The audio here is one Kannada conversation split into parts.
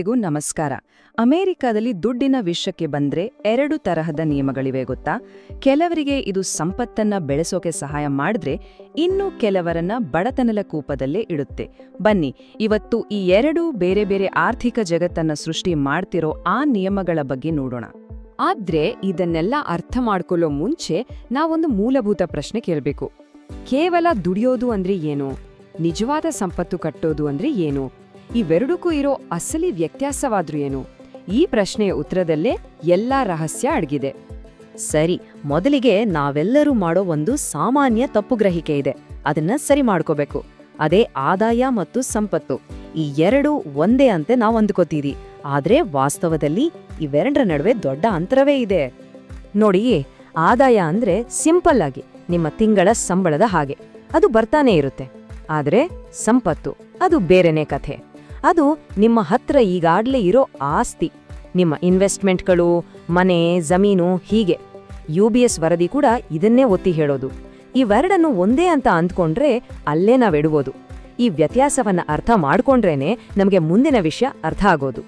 ಎಲ್ರಿಗೂ ನಮಸ್ಕಾರ. ಅಮೆರಿಕದಲ್ಲಿ ದುಡ್ಡಿನ ವಿಷಯಕ್ಕೆ ಬಂದ್ರೆ ಎರಡು ತರಹದ ನಿಯಮಗಳಿವೆ ಗೊತ್ತಾ? ಕೆಲವರಿಗೆ ಇದು ಸಂಪತ್ತನ್ನ ಬೆಳೆಸೋಕೆ ಸಹಾಯ ಮಾಡಿದ್ರೆ ಇನ್ನು ಕೆಲವರನ್ನ ಬಡತನದ ಕೂಪದಲ್ಲೇ ಇಡುತ್ತೆ. ಬನ್ನಿ, ಇವತ್ತು ಈ ಎರಡು ಬೇರೆ ಬೇರೆ ಆರ್ಥಿಕ ಜಗತ್ತನ್ನ ಸೃಷ್ಟಿ ಮಾಡ್ತಿರೋ ಆ ನಿಯಮಗಳ ಬಗ್ಗೆ ನೋಡೋಣ. ಆದ್ರೆ ಇದನ್ನೆಲ್ಲ ಅರ್ಥ ಮಾಡ್ಕೊಳ್ಳೋ ಮುಂಚೆ ನಾವೊಂದು ಮೂಲಭೂತ ಪ್ರಶ್ನೆ ಕೇಳಬೇಕು. ಕೇವಲ ದುಡಿಯೋದು ಅಂದ್ರೆ ಏನು? ನಿಜವಾದ ಸಂಪತ್ತು ಕಟ್ಟೋದು ಅಂದ್ರೆ ಏನು? ಇವೆರಡಕ್ಕೂ ಇರೋ ಅಸಲಿ ವ್ಯತ್ಯಾಸವಾದ್ರೂ ಏನು? ಈ ಪ್ರಶ್ನೆಯ ಉತ್ತರದಲ್ಲೇ ಎಲ್ಲಾ ರಹಸ್ಯ ಅಡಗಿದೆ. ಸರಿ, ಮೊದಲಿಗೆ ನಾವೆಲ್ಲರೂ ಮಾಡೋ ಒಂದು ಸಾಮಾನ್ಯ ತಪ್ಪು ಗ್ರಹಿಕೆ ಇದೆ. ಅದನ್ನ ಸರಿ ಮಾಡ್ಕೋಬೇಕು. ಅದೇ ಆದಾಯ ಮತ್ತು ಸಂಪತ್ತು. ಈ ಎರಡು ಒಂದೇ ಅಂತೆ ನಾವು ಅಂದ್ಕೋತೀರಿ ಆದ್ರೆ ವಾಸ್ತವದಲ್ಲಿ ಇವೆರಡರ ನಡುವೆ ದೊಡ್ಡ ಅಂತರವೇ ಇದೆ. ನೋಡಿ, ಆದಾಯ ಅಂದ್ರೆ ಸಿಂಪಲ್ ಆಗಿ, ನಿಮ್ಮ ತಿಂಗಳ ಸಂಬಳದ ಹಾಗೆ. ಅದು ಬರ್ತಾನೆ ಇರುತ್ತೆ. ಆದ್ರೆ ಸಂಪತ್ತು, ಅದು ಬೇರೆನೇ ಕಥೆ. ಅದು ನಿಮ್ಮ ಹತ್ರ ಈಗಾಗಲೇ ಇರೋ ಆಸ್ತಿ. ನಿಮ್ಮ ಇನ್ವೆಸ್ಟ್ಮೆಂಟ್ಗಳು, ಮನೆ, ಜಮೀನು ಹೀಗೆ. ಯು ಬಿ ಎಸ್ ವರದಿ ಕೂಡ ಇದನ್ನೇ ಒತ್ತಿ ಹೇಳೋದು. ಇವೆರಡನ್ನು ಒಂದೇ ಅಂತ ಅಂದ್ಕೊಂಡ್ರೆ ಅಲ್ಲೇ ನಾವಿಡುವುದು. ಈ ವ್ಯತ್ಯಾಸವನ್ನು ಅರ್ಥ ಮಾಡ್ಕೊಂಡ್ರೇನೆ ನಮಗೆ ಮುಂದಿನ ವಿಷಯ ಅರ್ಥ ಆಗೋದು.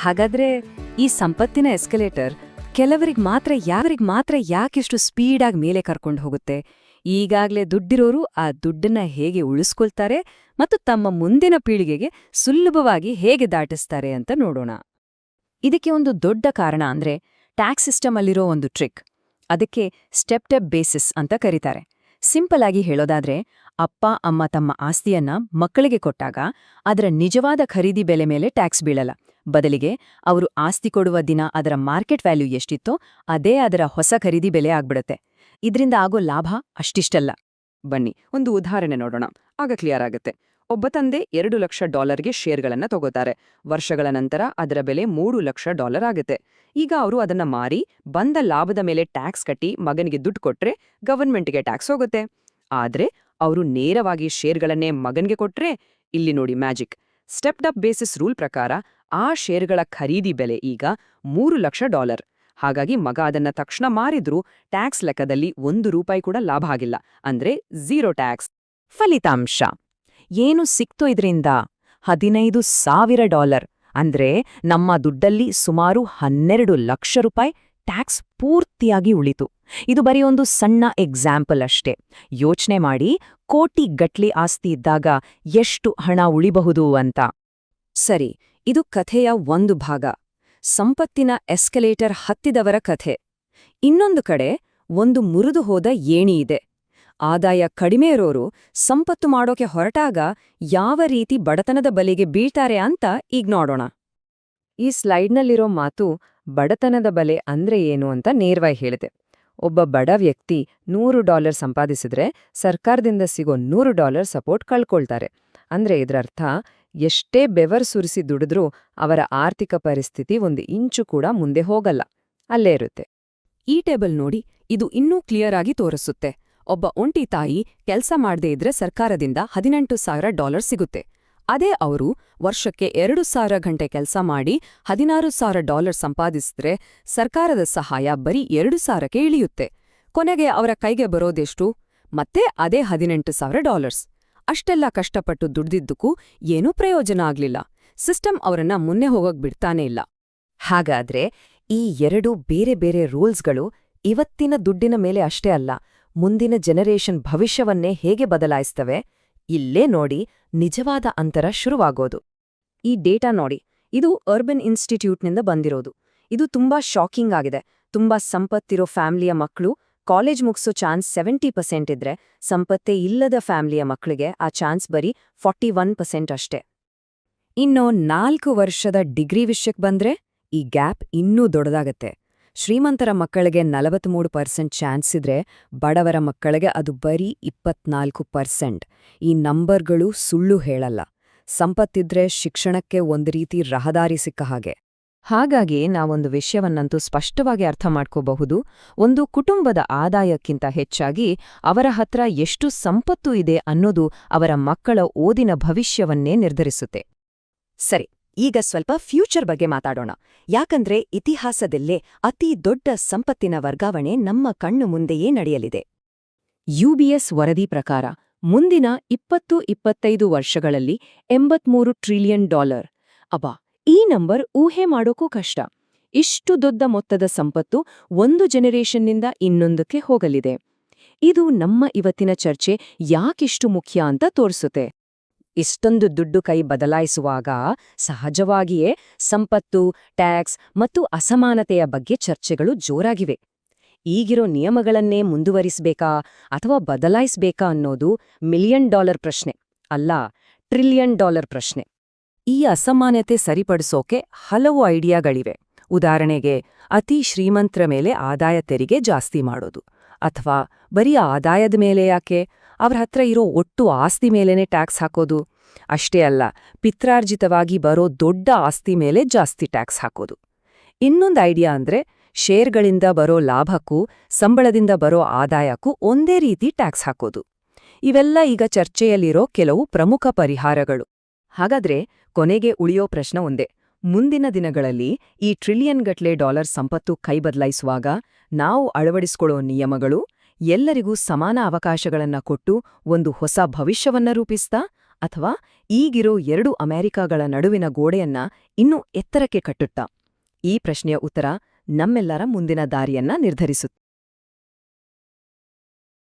ಹಾಗಾದ್ರೆ ಈ ಸಂಪತ್ತಿನ ಎಸ್ಕಲೇಟರ್ ಕೆಲವರಿಗೆ ಮಾತ್ರ ಯಾವರಿಗೆ ಮಾತ್ರ ಯಾಕಿಷ್ಟು ಸ್ಪೀಡಾಗಿ ಮೇಲೆ ಕರ್ಕೊಂಡು ಹೋಗುತ್ತೆ? ಈಗಾಗ್ಲೇ ದುಡ್ಡಿರೋರು ಆ ದುಡ್ಡನ್ನ ಹೇಗೆ ಉಳಿಸ್ಕೊಳ್ತಾರೆ ಮತ್ತು ತಮ್ಮ ಮುಂದಿನ ಪೀಳಿಗೆಗೆ ಸುಲಭವಾಗಿ ಹೇಗೆ ದಾಟಿಸ್ತಾರೆ ಅಂತ ನೋಡೋಣ. ಇದಕ್ಕೆ ಒಂದು ದೊಡ್ಡ ಕಾರಣ ಅಂದ್ರೆ ಟ್ಯಾಕ್ಸ್ ಸಿಸ್ಟಮ್ ಅಲ್ಲಿರೋ ಒಂದು ಟ್ರಿಕ್. ಅದಕ್ಕೆ ಸ್ಟೆಪ್ ಟೆಪ್ ಬೇಸಿಸ್ ಅಂತ ಕರೀತಾರೆ. ಸಿಂಪಲ್ ಆಗಿ ಹೇಳೋದಾದ್ರೆ, ಅಪ್ಪ, ಅಮ್ಮ ತಮ್ಮ ಆಸ್ತಿಯನ್ನ ಮಕ್ಕಳಿಗೆ ಕೊಟ್ಟಾಗ ಅದರ ನಿಜವಾದ ಖರೀದಿ ಬೆಲೆ ಮೇಲೆ ಟ್ಯಾಕ್ಸ್ ಬೀಳಲ್ಲ. ಬದಲಿಗೆ ಅವರು ಆಸ್ತಿ ಕೊಡುವ ದಿನ ಅದರ ಮಾರ್ಕೆಟ್ ವ್ಯಾಲ್ಯೂ ಎಷ್ಟಿತ್ತೋ ಅದೇ ಅದರ ಹೊಸ ಖರೀದಿ ಬೆಲೆ ಆಗ್ಬಿಡುತ್ತೆ. ಇದರಿಂದ ಆಗೋ ಲಾಭ ಅಷ್ಟಿಷ್ಟಲ್ಲ. ಬನ್ನಿ, ಒಂದು ಉದಾಹರಣೆ ನೋಡೋಣ. ಆಗ ಕ್ಲಿಯರ್ ಆಗುತ್ತೆ. ಒಬ್ಬ ತಂದೆ ಎರಡು ಲಕ್ಷ ಡಾಲರ್ಗೆ ಶೇರ್ಗಳನ್ನ ತಗೋತಾರೆ. ವರ್ಷಗಳ ನಂತರ ಅದರ ಬೆಲೆ ಮೂರು ಲಕ್ಷ ಡಾಲರ್ ಆಗುತ್ತೆ. ಈಗ ಅವರು ಅದನ್ನ ಮಾರಿ, ಬಂದ ಲಾಭದ ಮೇಲೆ ಟ್ಯಾಕ್ಸ್ ಕಟ್ಟಿ ಮಗನಿಗೆ ದುಡ್ಡು ಕೊಟ್ರೆ ಗವರ್ಮೆಂಟ್ಗೆ ಟ್ಯಾಕ್ಸ್ ಹೋಗುತ್ತೆ. ಆದ್ರೆ ಅವರು ನೇರವಾಗಿ ಶೇರ್ಗಳನ್ನೇ ಮಗನ್ಗೆ ಕೊಟ್ರೆ, ಇಲ್ಲಿ ನೋಡಿ magic. Stepped up basis rule ಪ್ರಕಾರ ಆ ಶೇರ್ಗಳ ಖರೀದಿ ಬೆಲೆ ಈಗ ಮೂರು ಲಕ್ಷ ಡಾಲರ್. ಹಾಗಾಗಿ ಮಗ ಅದನ್ನ ತಕ್ಷಣ ಮಾರಿದ್ರೂ ಟ್ಯಾಕ್ಸ್ ಲೆಕ್ಕದಲ್ಲಿ ಒಂದು ರೂಪಾಯಿ ಕೂಡ ಲಾಭ ಆಗಿಲ್ಲ. ಅಂದ್ರೆ ಝೀರೋ ಟ್ಯಾಕ್ಸ್. ಫಲಿತಾಂಶ. ಏನು ಸಿಕ್ತೋ ಇದರಿಂದ? ಹದಿನೈದು ಸಾವಿರ ಡಾಲರ್. ಅಂದ್ರೆ ನಮ್ಮ ದುಡ್ಡಲ್ಲಿ ಸುಮಾರು ಹನ್ನೆರಡು ಲಕ್ಷ ರೂಪಾಯಿ ಟ್ಯಾಕ್ಸ್ ಪೂರ್ತಿಯಾಗಿ ಉಳಿತು. ಇದು ಬರೀ ಒಂದು ಸಣ್ಣ ಎಕ್ಸಾಂಪಲ್ ಅಷ್ಟೇ. ಯೋಚನೆ ಮಾಡಿ ಕೋಟಿ ಗಟ್ಲಿ ಆಸ್ತಿ ಇದ್ದಾಗ ಎಷ್ಟು ಹಣ ಉಳಿಬಹುದು ಅಂತ. ಸರಿ, ಇದು ಕಥೆಯ ಒಂದು ಭಾಗ. ಸಂಪತ್ತಿನ ಎಸ್ಕಲೇಟರ್ ಹತ್ತಿದವರ ಕಥೆ. ಇನ್ನೊಂದು ಕಡೆ ಒಂದು ಮುರಿದು ಹೋದ ಏಣಿ ಇದೆ. ಆದಾಯ ಕಡಿಮೆ ಇರೋರು ಸಂಪತ್ತು ಮಾಡೋಕೆ ಹೊರಟಾಗ ಯಾವ ರೀತಿ ಬಡತನದ ಬಲೆಗೆ ಬೀಳ್ತಾರೆ ಅಂತ ಈಗ ನೋಡೋಣ. ಈ ಸ್ಲೈಡ್ನಲ್ಲಿರೋ ಮಾತು ಬಡತನದ ಬಲೆ ಅಂದ್ರೆ ಏನು ಅಂತ ನೇರವಾಗಿ ಹೇಳಿದೆ. ಒಬ್ಬ ಬಡ ವ್ಯಕ್ತಿ ನೂರು ಡಾಲರ್ ಸಂಪಾದಿಸಿದ್ರೆ ಸರ್ಕಾರದಿಂದ ಸಿಗೋ ನೂರು ಡಾಲರ್ ಸಪೋರ್ಟ್ ಕಳ್ಕೊಳ್ತಾರೆ. ಅಂದ್ರೆ ಇದರರ್ಥ ಎಷ್ಟೇ ಬೆವರ್ ಸುರಿಸಿ ದುಡಿದ್ರೂ ಅವರ ಆರ್ಥಿಕ ಪರಿಸ್ಥಿತಿ ಒಂದು ಇಂಚು ಕೂಡ ಮುಂದೆ ಹೋಗಲ್ಲ. ಅಲ್ಲೇ ಇರುತ್ತೆ. ಈ ಟೇಬಲ್ ನೋಡಿ ಇದು ಇನ್ನೂ ಕ್ಲಿಯರ್ ಆಗಿ ತೋರಿಸುತ್ತೆ. ಒಬ್ಬ ಒಂಟಿ ತಾಯಿ ಕೆಲಸ ಮಾಡದೇ ಇದ್ರೆ ಸರ್ಕಾರದಿಂದ ಹದಿನೆಂಟು ಸಾವಿರ ಡಾಲರ್ ಸಿಗುತ್ತೆ. ಅದೇ ಅವರು ವರ್ಷಕ್ಕೆ ಎರಡು ಸಾವಿರ ಗಂಟೆ ಕೆಲಸ ಮಾಡಿ ಹದಿನಾರು ಸಾವಿರ ಡಾಲರ್ ಸಂಪಾದಿಸಿದ್ರೆ ಸರ್ಕಾರದ ಸಹಾಯ ಬರೀ ಎರಡು ಸಾವಿರಕ್ಕೆ ಇಳಿಯುತ್ತೆ. ಕೊನೆಗೆ ಅವರ ಕೈಗೆ ಬರೋದೆಷ್ಟು? ಮತ್ತೆ ಅದೇ ಹದಿನೆಂಟು ಸಾವಿರ ಡಾಲರ್ಸ್. ಅಷ್ಟೆಲ್ಲ ಕಷ್ಟಪಟ್ಟು ದುಡ್ದಿದ್ದಕ್ಕೂ ಏನೂ ಪ್ರಯೋಜನ ಆಗ್ಲಿಲ್ಲ. ಸಿಸ್ಟಮ್ ಅವರನ್ನ ಮುನ್ನೆ ಹೋಗಕ್ ಬಿಡ್ತಾನೇ ಇಲ್ಲ. ಹಾಗಾದ್ರೆ ಈ ಎರಡು ಬೇರೆ ಬೇರೆ ರೂಲ್ಸ್ಗಳು ಇವತ್ತಿನ ದುಡ್ಡಿನ ಮೇಲೆ ಅಷ್ಟೇ ಅಲ್ಲ, ಮುಂದಿನ ಜನರೇಷನ್ ಭವಿಷ್ಯವನ್ನೇ ಹೇಗೆ ಬದಲಾಯಿಸ್ತವೆ, ಇಲ್ಲೇ ನೋಡಿ ನಿಜವಾದ ಅಂತರ ಶುರುವಾಗೋದು. ಈ ಡೇಟಾ ನೋಡಿ, ಇದು ಅರ್ಬನ್ ಇನ್ಸ್ಟಿಟ್ಯೂಟ್ನಿಂದ ಬಂದಿರೋದು. ಇದು ತುಂಬಾ ಶಾಕಿಂಗ್ ಆಗಿದೆ. ತುಂಬಾ ಸಂಪತ್ತಿರೋ ಫ್ಯಾಮಿಲಿಯ ಮಕ್ಕಳು ಕಾಲೇಜ್ ಮುಗಿಸೋ ಚಾನ್ಸ್ ಸೆವೆಂಟಿ ಪರ್ಸೆಂಟ್ ಇದ್ರೆ ಸಂಪತ್ತೇ ಇಲ್ಲದ ಫ್ಯಾಮಿಲಿಯ ಮಕ್ಕಳಿಗೆ ಆ ಚಾನ್ಸ್ ಬರೀ ಫಾರ್ಟಿ ಒನ್ ಪರ್ಸೆಂಟ್ ಅಷ್ಟೇ. ಇನ್ನು ನಾಲ್ಕು ವರ್ಷದ ಡಿಗ್ರಿ ವಿಷಯಕ್ಕೆ ಬಂದ್ರೆ ಈ ಗ್ಯಾಪ್ ಇನ್ನೂ ದೊಡ್ಡದಾಗತ್ತೆ. ಶ್ರೀಮಂತರ ಮಕ್ಕಳಿಗೆ ನಲವತ್ಮೂರು ಪರ್ಸೆಂಟ್ ಚಾನ್ಸ್ ಇದ್ರೆ ಬಡವರ ಮಕ್ಕಳಿಗೆ ಅದು ಬರೀ ಇಪ್ಪತ್ನಾಲ್ಕು ಪರ್ಸೆಂಟ್. ಈ ನಂಬರ್ಗಳು ಸುಳ್ಳು ಹೇಳಲ್ಲ. ಸಂಪತ್ತಿದ್ರೆ ಶಿಕ್ಷಣಕ್ಕೆ ಒಂದು ರೀತಿ ರಹದಾರಿ ಸಿಕ್ಕ ಹಾಗೆ. ಹಾಗಾಗಿ ನಾವೊಂದು ವಿಷಯವನ್ನಂತೂ ಸ್ಪಷ್ಟವಾಗಿ ಅರ್ಥ ಮಾಡ್ಕೋಬಹುದು. ಒಂದು ಕುಟುಂಬದ ಆದಾಯಕ್ಕಿಂತ ಹೆಚ್ಚಾಗಿ ಅವರ ಹತ್ರ ಎಷ್ಟು ಸಂಪತ್ತು ಇದೆ ಅನ್ನೋದು ಅವರ ಮಕ್ಕಳ ಓದಿನ ಭವಿಷ್ಯವನ್ನೇ ನಿರ್ಧರಿಸುತ್ತೆ. ಸರಿ, ಈಗ ಸ್ವಲ್ಪ ಫ್ಯೂಚರ್ ಬಗ್ಗೆ ಮಾತಾಡೋಣ. ಯಾಕಂದ್ರೆ ಇತಿಹಾಸದಲ್ಲೇ ಅತಿ ದೊಡ್ಡ ಸಂಪತ್ತಿನ ವರ್ಗಾವಣೆ ನಮ್ಮ ಕಣ್ಣು ಮುಂದೆಯೇ ನಡೆಯಲಿದೆ. ಯುಬಿಎಸ್ ವರದಿ ಪ್ರಕಾರ, ಮುಂದಿನ ಇಪ್ಪತ್ತು ಇಪ್ಪತ್ತೈದು ವರ್ಷಗಳಲ್ಲಿ ಎಂಬತ್ಮೂರು ಟ್ರಿಲಿಯನ್ ಡಾಲರ್. ಅಬ್ಬಾ ಈ ನಂಬರ್ ಊಹೆ ಮಾಡೋಕ್ಕೂ ಕಷ್ಟ. ಇಷ್ಟು ದೊಡ್ಡ ಮೊತ್ತದ ಸಂಪತ್ತು ಒಂದು ಜನರೇಷನ್ನಿಂದ ಇನ್ನೊಂದಕ್ಕೆ ಹೋಗಲಿದೆ. ಇದು ನಮ್ಮ ಇವತ್ತಿನ ಚರ್ಚೆ ಯಾಕಿಷ್ಟು ಮುಖ್ಯ ಅಂತ ತೋರಿಸುತ್ತೆ. ಇಷ್ಟೊಂದು ದುಡ್ಡು ಕೈ ಬದಲಾಯಿಸುವಾಗ ಸಹಜವಾಗಿಯೇ ಸಂಪತ್ತು, ಟ್ಯಾಕ್ಸ್ ಮತ್ತು ಅಸಮಾನತೆಯ ಬಗ್ಗೆ ಚರ್ಚೆಗಳು ಜೋರಾಗಿವೆ. ಈಗಿರೋ ನಿಯಮಗಳನ್ನೇ ಮುಂದುವರಿಸಬೇಕಾ ಅಥವಾ ಬದಲಾಯಿಸಬೇಕಾ ಅನ್ನೋದು ಮಿಲಿಯನ್ ಡಾಲರ್ ಪ್ರಶ್ನೆ, ಅಲ್ಲ ಟ್ರಿಲಿಯನ್ ಡಾಲರ್ ಪ್ರಶ್ನೆ. ಈ ಅಸಮಾನತೆ ಸರಿಪಡಿಸೋಕೆ ಹಲವು ಐಡಿಯಾಗಳಿವೆ. ಉದಾಹರಣೆಗೆ, ಅತಿ ಶ್ರೀಮಂತರ ಮೇಲೆ ಆದಾಯ ತೆರಿಗೆ ಜಾಸ್ತಿ ಮಾಡೋದು. ಅಥವಾ ಬರೀ ಆದಾಯದ ಮೇಲೆ ಯಾಕೆ? ಅವ್ರ ಹತ್ರ ಇರೋ ಒಟ್ಟು ಆಸ್ತಿ ಮೇಲೇನೆ ಟ್ಯಾಕ್ಸ್ ಹಾಕೋದು. ಅಷ್ಟೇ ಅಲ್ಲ, ಪಿತ್ರಾರ್ಜಿತವಾಗಿ ಬರೋ ದೊಡ್ಡ ಆಸ್ತಿ ಮೇಲೆ ಜಾಸ್ತಿ ಟ್ಯಾಕ್ಸ್ ಹಾಕೋದು. ಇನ್ನೊಂದು ಐಡಿಯಾ ಅಂದ್ರೆ ಶೇರ್ಗಳಿಂದ ಬರೋ ಲಾಭಕ್ಕೂ ಸಂಬಳದಿಂದ ಬರೋ ಆದಾಯಕ್ಕೂ ಒಂದೇ ರೀತಿ ಟ್ಯಾಕ್ಸ್ ಹಾಕೋದು. ಇವೆಲ್ಲ ಈಗ ಚರ್ಚೆಯಲ್ಲಿರೋ ಕೆಲವು ಪ್ರಮುಖ ಪರಿಹಾರಗಳು. ಹಾಗಾದ್ರೆ ಕೊನೆಗೆ ಉಳಿಯೋ ಪ್ರಶ್ನೆ ಒಂದೇ. ಮುಂದಿನ ದಿನಗಳಲ್ಲಿ ಈ ಟ್ರಿಲಿಯನ್ ಗಟ್ಲೆ ಡಾಲರ್ ಸಂಪತ್ತು ಕೈ ಬದಲಾಯಿಸುವಾಗ ನಾವು ಅಳವಡಿಸಿಕೊಳ್ಳೋ ನಿಯಮಗಳು ಎಲ್ಲರಿಗೂ ಸಮಾನ ಅವಕಾಶಗಳನ್ನ ಕೊಟ್ಟು ಒಂದು ಹೊಸ ಭವಿಷ್ಯವನ್ನ ರೂಪಿಸ್ತಾ ಅಥವಾ ಈಗಿರೋ ಎರಡು ಅಮೆರಿಕಾಗಳ ನಡುವಿನ ಗೋಡೆಯನ್ನ ಇನ್ನೂ ಎತ್ತರಕ್ಕೆ ಕಟ್ಟುತ್ತಾ? ಈ ಪ್ರಶ್ನೆಯ ಉತ್ತರ ನಮ್ಮೆಲ್ಲರ ಮುಂದಿನ ದಾರಿಯನ್ನ ನಿರ್ಧರಿಸುತ್ತೆ.